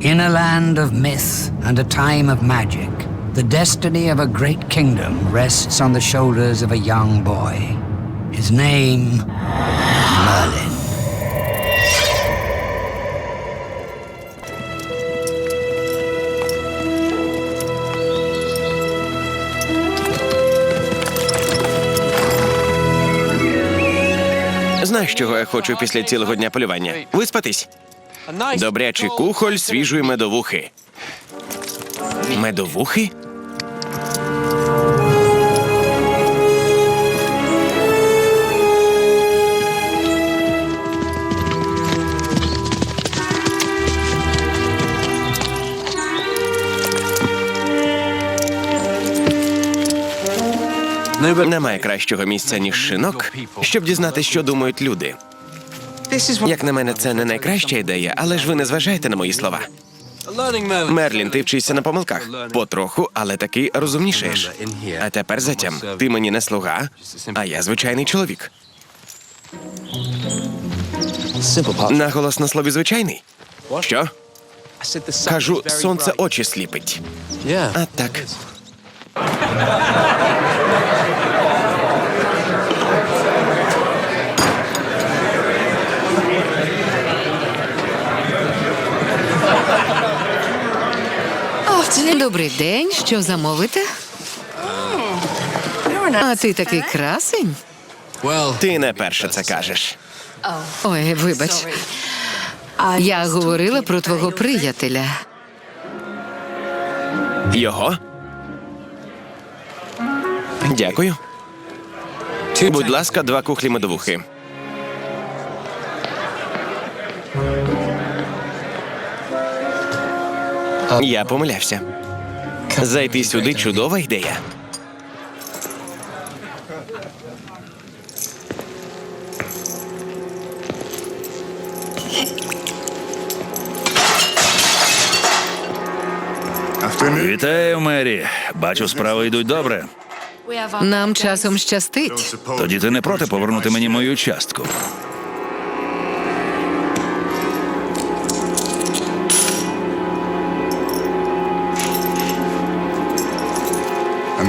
In a land of myth and a time of magic, the destiny of a great kingdom rests on the shoulders of a young boy. His name, Merlin. Знаєш, чого я хочу після цілого дня полювання? Виспатись. Добрячий кухоль свіжої медовухи. Медовухи? Немає кращого місця, ніж шинок, щоб дізнатися, що думають люди. Як на мене, це не найкраща ідея, але ж ви не зважаєте на мої слова. Мерлін, ти вчишся на помилках. Потроху, але таки розумнішаєш. А тепер затям. Ти мені не слуга, а я звичайний чоловік. Наголос на слові звичайний. Що? Кажу, сонце очі сліпить. А так. Добрий день, що замовите? А ти такий красень? Ти не перше це кажеш. Ой, вибач. Я говорила про твого приятеля. Його? Дякую. Будь ласка, два кухлі медовухи. Я помилявся. Зайти сюди чудова ідея. Вітаю, Мері. Бачу, справи йдуть добре. Нам часом щастить. Тоді ти не проти повернути мені мою частку.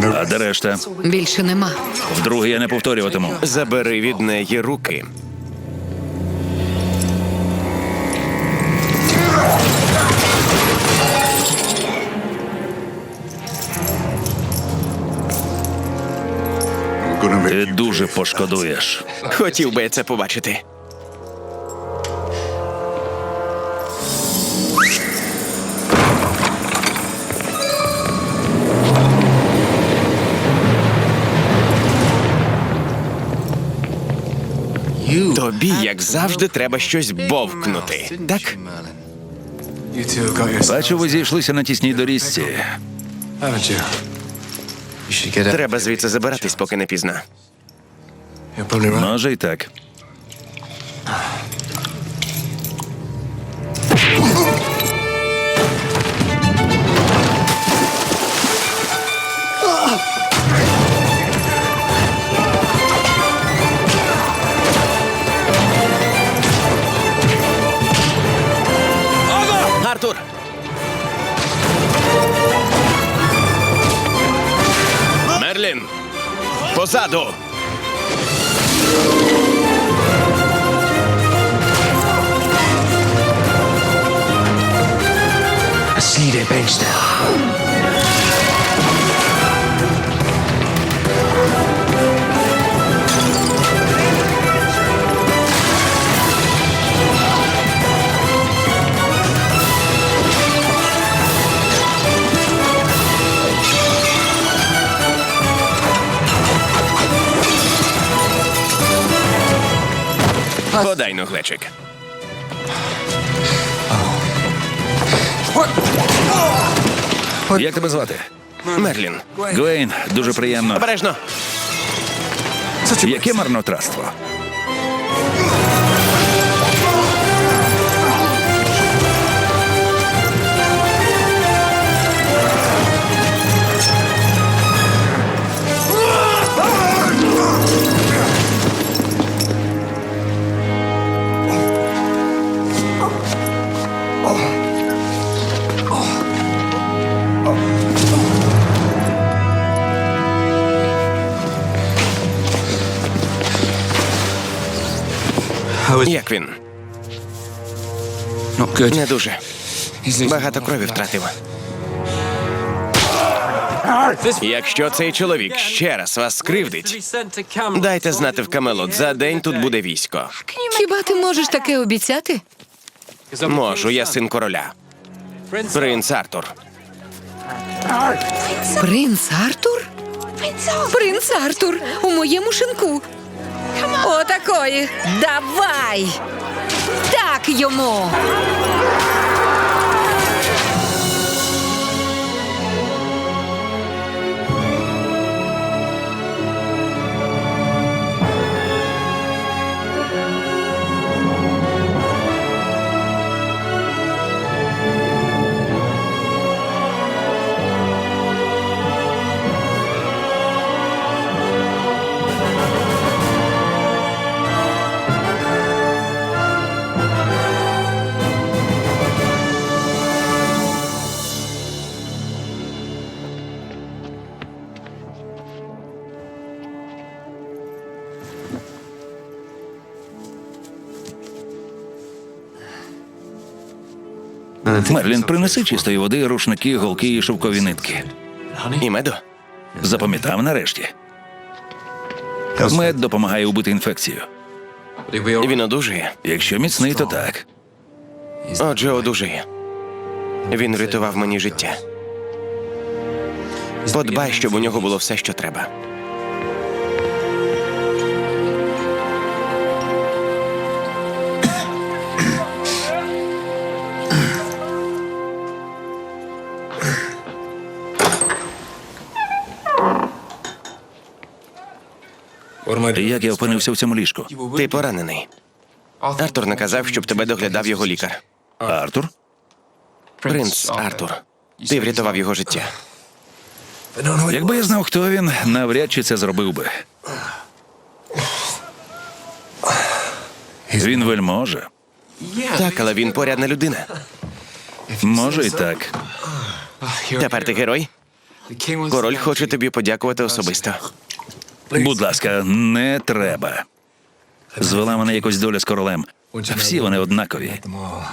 А де решта? Більше нема. Вдруге я не повторюватиму. Забери від неї руки. Ти дуже пошкодуєш. Хотів би я це побачити. Тобі, як завжди, треба щось бовкнути. Так? Бачу, ви зійшлися на тісній доріжці. Треба звідси забиратись, поки не пізно. Може й так. Позаду! Подай ну глечик. Як тебе звати? Мерлін. Гвейн, дуже приємно. Обережно. Яке марнотратство? Як він? Не дуже. Багато крові втратив. Якщо цей чоловік ще раз вас скривдить, дайте знати в Камелот. За день тут буде військо. Хіба ти можеш таке обіцяти? Можу, я син короля. Принц Артур. Принц Артур? Принц Артур у моєму шинку. Отакої. Давай! Так йому. Мерлін, принеси чистої води, рушники, голки і шовкові нитки. І меду. Запам'ятав нарешті. Мед допомагає убити інфекцію. Він одужує. Якщо міцний, то так. Отже, одужує. Він врятував мені життя. Подбай, щоб у нього було все, що треба. Як я опинився в цьому ліжку? Ти поранений. Артур наказав, щоб тебе доглядав його лікар. Артур? Принц Артур. Ти врятував його життя. Якби я знав, хто він, навряд чи це зробив би. Він вельможа. Так, але він порядна людина. Може і так. Тепер ти герой. Король хоче тобі подякувати особисто. Будь ласка, не треба. Звела мене якось доля з королем. Всі вони однакові.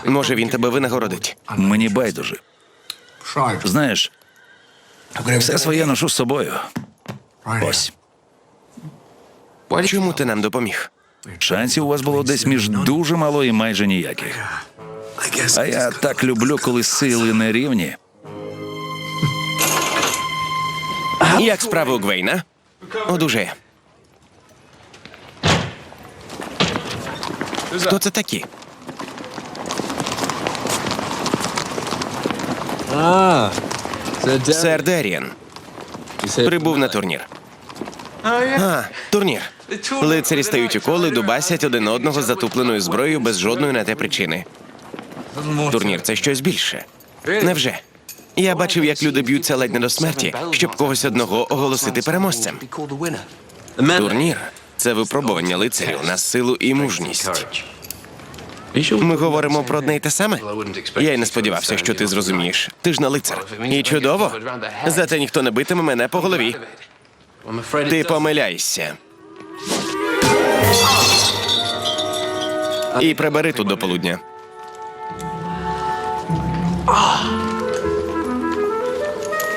Може, він тебе винагородить. Мені байдуже. Знаєш, все своє ношу з собою. Ось. Чому ти нам допоміг? Шансів у вас було десь між дуже мало і майже ніяких. А я так люблю, коли сили не рівні. Як справи у Гвейна? Одужає. Хто це такі? Сер Деріан. Прибув на турнір. А, турнір. Лицарі стають у коли, дубасять один одного з затупленою зброєю без жодної на те причини. Турнір це щось більше. Невже? Я бачив, як люди б'ються ледь не до смерті, щоб когось одного оголосити переможцем. Турнір це випробування лицарів на силу і мужність. Ми говоримо про одне й те саме. Я й не сподівався, що ти зрозумієш. Ти ж на лицар. І чудово. Зате ніхто не битиме мене по голові. Ти помиляєшся. І прибери тут до полудня.